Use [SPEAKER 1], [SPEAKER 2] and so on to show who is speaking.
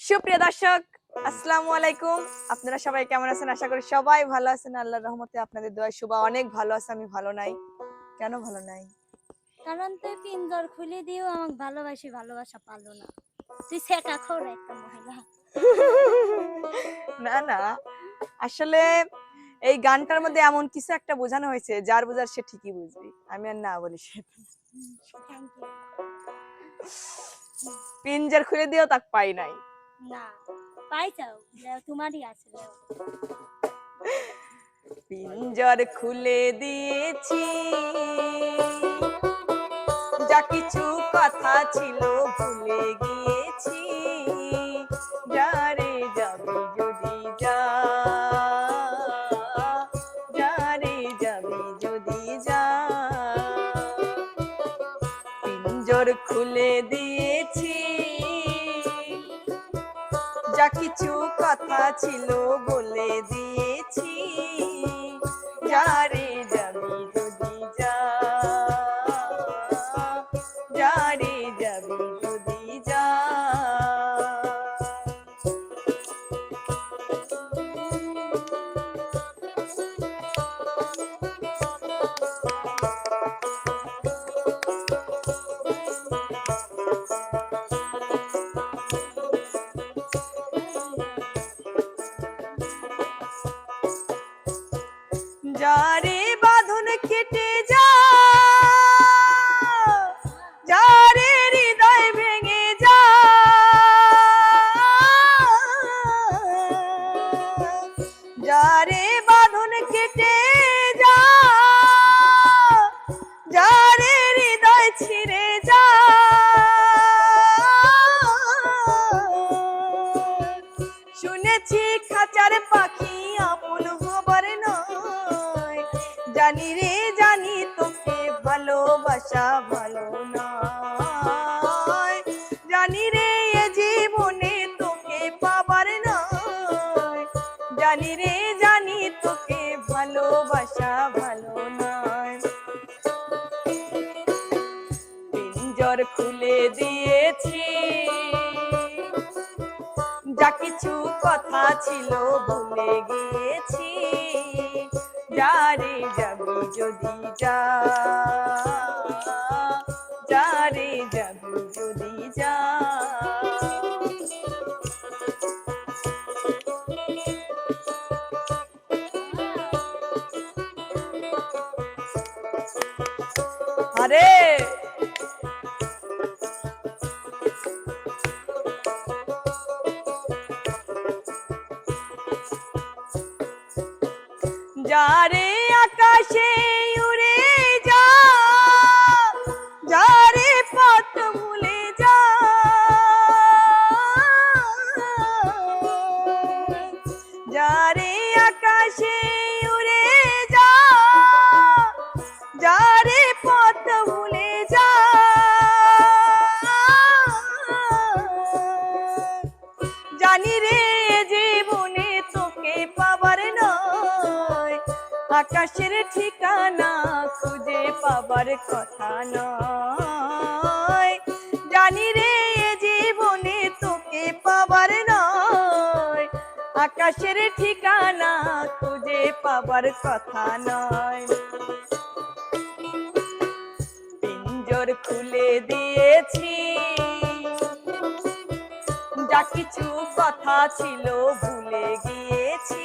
[SPEAKER 1] সুপ্রিয় দর্শক আসসালামু আলাইকুম। আপনারা সবাই কেমন আছেন? আশা করি সবাই ভালো আছেন। আল্লাহর রহমতে আপনাদের দোয়া শুভা। অনেক ভালো আছে আমি ভালো নাই। কেন ভালো নাই?
[SPEAKER 2] কারণ তুই পিঞ্জর খুলে দিও আমাকে ভালোবাসি ভালোবাসা পালো না। তুই সেটা খোর একটা মহিলা।
[SPEAKER 1] না না। আসলে এই গানটার মধ্যে এমন কিছু একটা বোঝানো হয়েছে যার বোঝার সে ঠিকই বুঝবি। আমি আর না বলি সে। পিঞ্জার খুলে দিয়েও তাক পাই নাই।
[SPEAKER 2] না লেও, তোমারই আছে
[SPEAKER 1] পিঞ্জর খুলে দিয়েছি। যা কিছু কথা ছিল ভুলে গিয়েছি। যারে যাবি যদি যা যারে যাবি যদি যা। পিঞ্জর খুলে দিয়েছি। যা কিছু কথা ছিল বলে দিয়েছি। যারে যাবি যদি যা যারে যাবি যদি ছিঁড়ে যা শুনেছি খাঁচার পাখি আপন হবার নয়। জানি রে, জানি তোকে ভালোবাসা ভালো নয়। জানি রে, এ জীবনে তোকে পাবার নয়। জানি রে পিঞ্জর খুলে দিয়েছি। যা কিছু কথা ছিল ভুলে গিয়েছি। যারে যাবি যদি যা, যারে যাবি যদি যা। আরে যারে আকাশের ঠিকানা খুঁজে পাবার কথা নয়। জানি রে জীবনে তোকে পাবার নয়। আকাশের ঠিকানা খুঁজে পাবার কথা নয়। পিঞ্জর খুলে দিয়েছি। যা কিছু কথা ছিল ভুলে গিয়েছি।